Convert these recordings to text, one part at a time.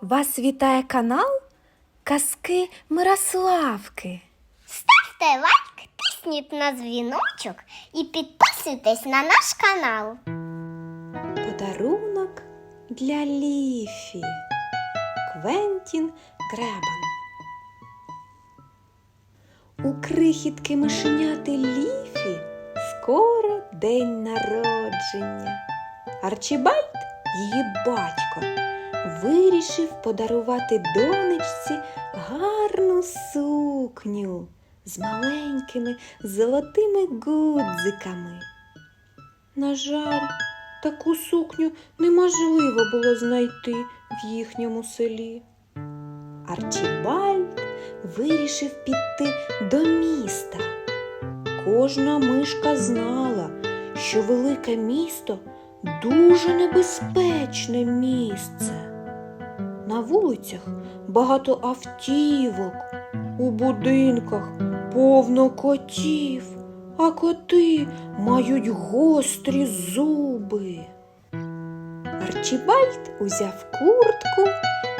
Вас вітає канал Казки Мирославки. Ставте лайк, тисніть на дзвіночок і підписуйтесь на наш канал. Подарунок для Ліфі. Квентін Гребан. У крихітки мишеняти Ліфі скоро день народження. Арчібальд, її батько, вирішив подарувати донечці гарну сукню з маленькими золотими гудзиками. На жаль, таку сукню неможливо було знайти в їхньому селі. Арчібальд вирішив піти до міста. Кожна мишка знала, що велике місто дуже небезпечне місце. На вулицях багато автівок, у будинках повно котів, а коти мають гострі зуби. Арчібальд узяв куртку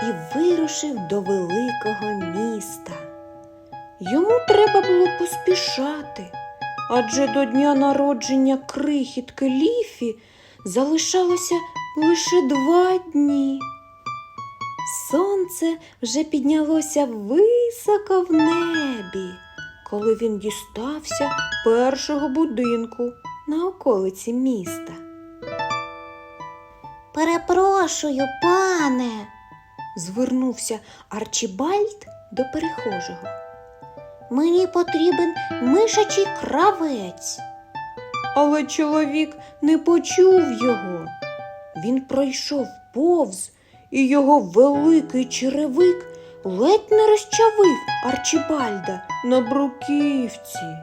і вирушив до великого міста. Йому треба було поспішати, адже до дня народження крихітки Ліфі залишалося лише два дні. Сонце вже піднялося високо в небі, коли він дістався першого будинку на околиці міста. Перепрошую, пане. Звернувся Арчібальд до перехожого. Мені потрібен мишачий кравець. Але чоловік не почув його. Він пройшов повз, і його великий черевик ледь не розчавив Арчібальда на бруківці.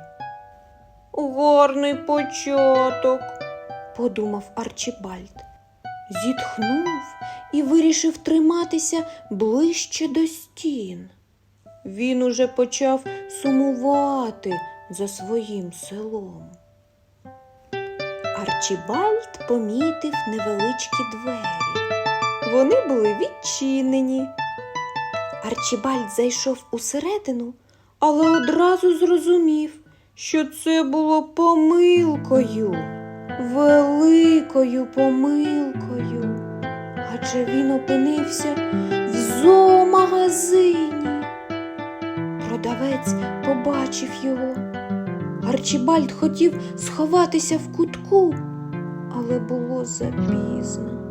Гарний початок, подумав Арчібальд. Зітхнув і вирішив триматися ближче до стін. Він уже почав сумувати за своїм селом. Арчібальд помітив невеличкі двері. Вони були відчинені. Арчібальд зайшов усередину, але одразу зрозумів, що це було помилкою, великою помилкою. Адже він опинився в зоомагазині. Продавець побачив його. Арчібальд хотів сховатися в кутку, але було запізно.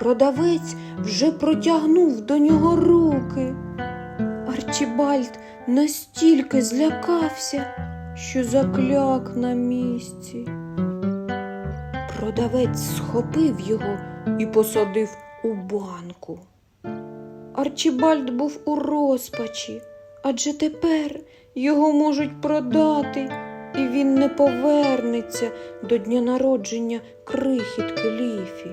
Продавець вже протягнув до нього руки. Арчібальд настільки злякався, що закляк на місці. Продавець схопив його і посадив у банку. Арчібальд був у розпачі, адже тепер його можуть продати, і він не повернеться до дня народження крихітки Ліфі.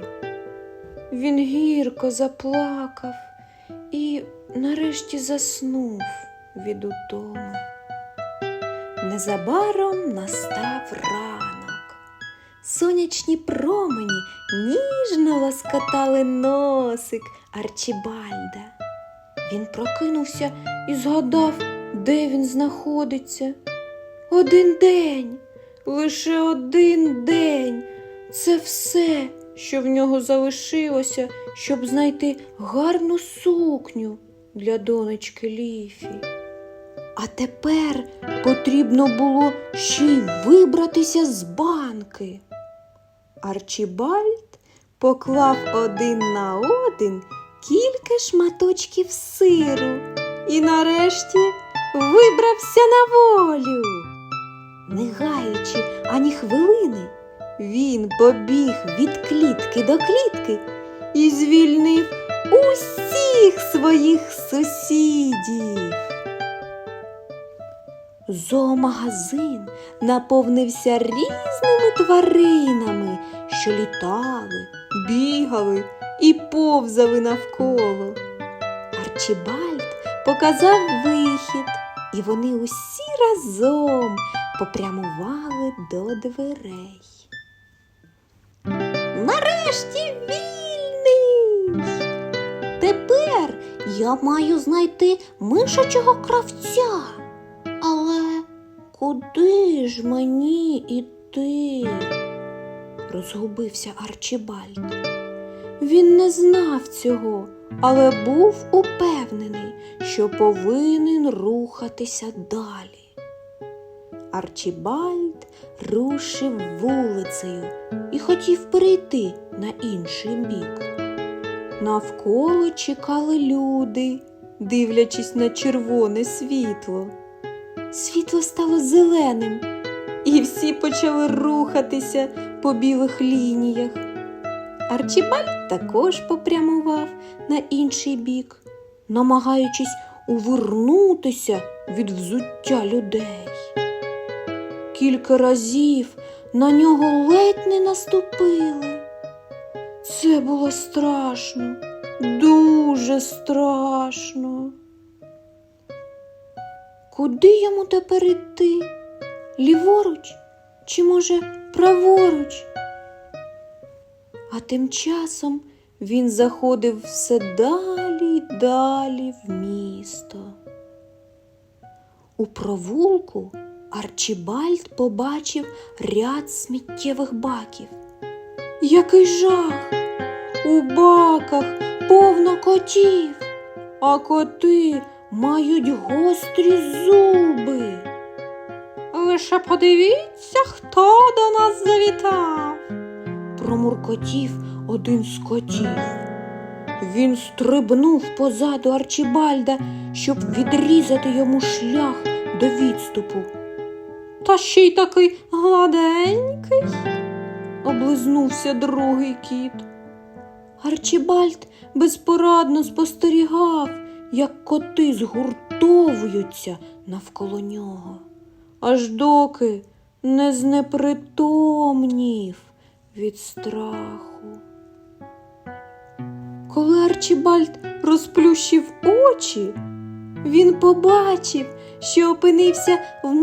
Він гірко заплакав і нарешті заснув від утоми. Незабаром настав ранок. Сонячні промені ніжно лоскотали носик Арчібальда. Він прокинувся і згадав, де він знаходиться. Один день, лише один день. Це все, що в нього залишилося, щоб знайти гарну сукню для донечки Ліфі. А тепер потрібно було ще й вибратися з банки. Арчібальд поклав один на один кілька шматочків сиру і нарешті вибрався на волю. Не гаючи ані хвилини, він побіг від клітки до клітки і звільнив усіх своїх сусідів. Зоомагазин наповнився різними тваринами, що літали, бігали і повзали навколо. Арчібальд показав вихід, і вони усі разом попрямували до дверей. Нарешті вільний. Тепер Я маю знайти мишачого кравця. Але куди ж мені іти? розгубився Арчибальд. Він не знав цього, але був упевнений, що повинен рухатися далі. Арчибальд рушив вулицею і хотів перейти на інший бік. Навколо чекали люди, дивлячись на червоне світло. Світло стало зеленим, і всі почали рухатися по білих лініях. Арчибальд також попрямував на інший бік, намагаючись увернутися від взуття людей. Кілька разів на нього ледь не наступили. Це було страшно, дуже страшно. Куди йому тепер іти? Ліворуч чи, може, праворуч? А тим часом він заходив все далі й далі в місто. У провулку Арчибальд побачив ряд сміттєвих баків. Який жах! У баках повно котів, а коти мають гострі зуби. Лише подивіться, хто до нас завітав. Промуркотів один з котів. Він стрибнув позаду Арчибальда, щоб відрізати йому шлях до відступу. Та ще й такий гладенький, облизнувся другий кіт. Арчибальд безпорадно спостерігав, як коти згуртовуються навколо нього, аж доки не знепритомнів від страху. Коли Арчибальд розплющив очі, він побачив, що опинився в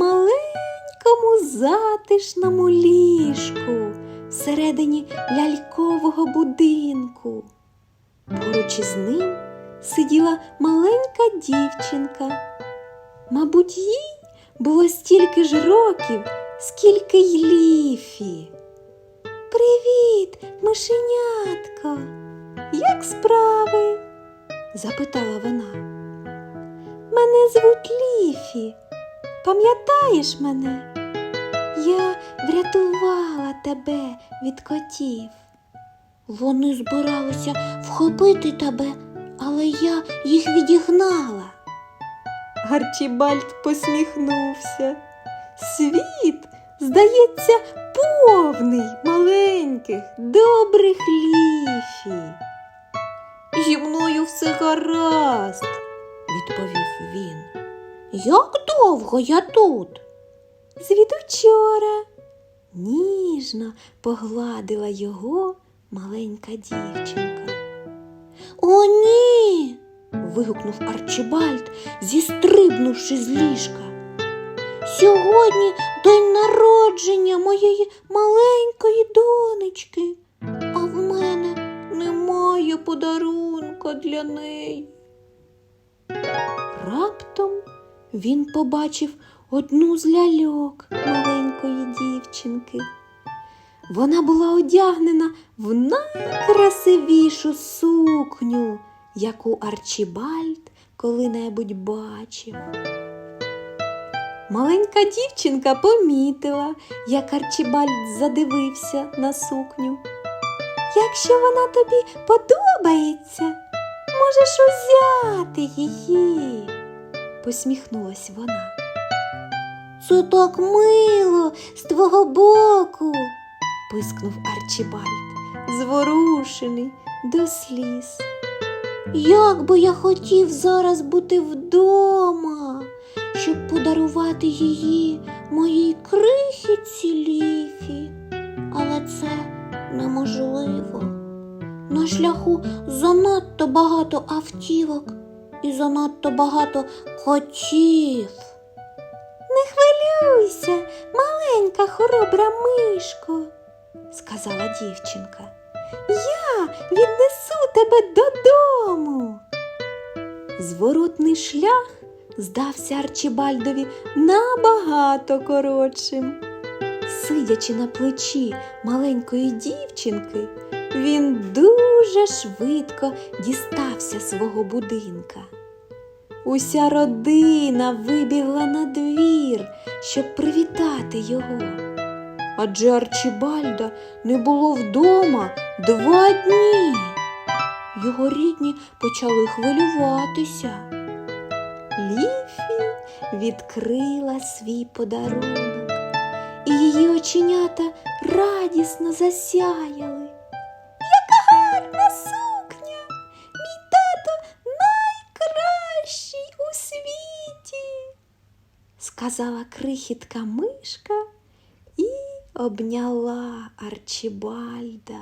маленькому затишному ліжку всередині лялькового будинку. Поруч із ним сиділа маленька дівчинка. Мабуть, їй було стільки ж років, скільки й ліфі. Привіт, мишенятко. Як справи? запитала вона. Мене звуть Ліфі. Пам'ятаєш мене? Я врятувала тебе від котів. Вони збиралися вхопити тебе, але я їх відігнала. Гарчібальд посміхнувся. Світ, здається, повний маленьких, добрих ліфі. Зі мною все гаразд, відповів він. Як довго я тут? Звідучора. Ніжно погладила його маленька дівчинка. О, ні. вигукнув Арчибальд, зістрибнувши з ліжка. Сьогодні день народження моєї маленької донечки, а в мене немає подарунка для неї. Раптом він побачив одну з ляльок маленької дівчинки. Вона була одягнена в найкрасивішу сукню, яку Арчибальд коли-небудь бачив. Маленька дівчинка помітила, як Арчибальд задивився на сукню. Якщо вона тобі подобається, можеш узяти її, посміхнулась вона. Це так мило з твого боку, пискнув Арчибальд, зворушений до сліз. Як би я хотів зараз бути вдома, щоб подарувати її моїй крихітці ліфі, але це неможливо. На шляху занадто багато автівок і занадто багато котів. Не хвилюйся, маленька хоробра мишко, сказала дівчинка. Я віднесу тебе додому. зворотний шлях здався Арчибальдові набагато коротшим. Сидячи на плечі маленької дівчинки, він дуже швидко дістався свого будинка. Уся родина вибігла на двір, щоб привітати його. Адже Арчибальда не було вдома два дні. Його рідні почали хвилюватися. Ліфі відкрила свій подарунок, і її оченята радісно засяяли. Сказала крихітка мишка і обняла Арчибальда.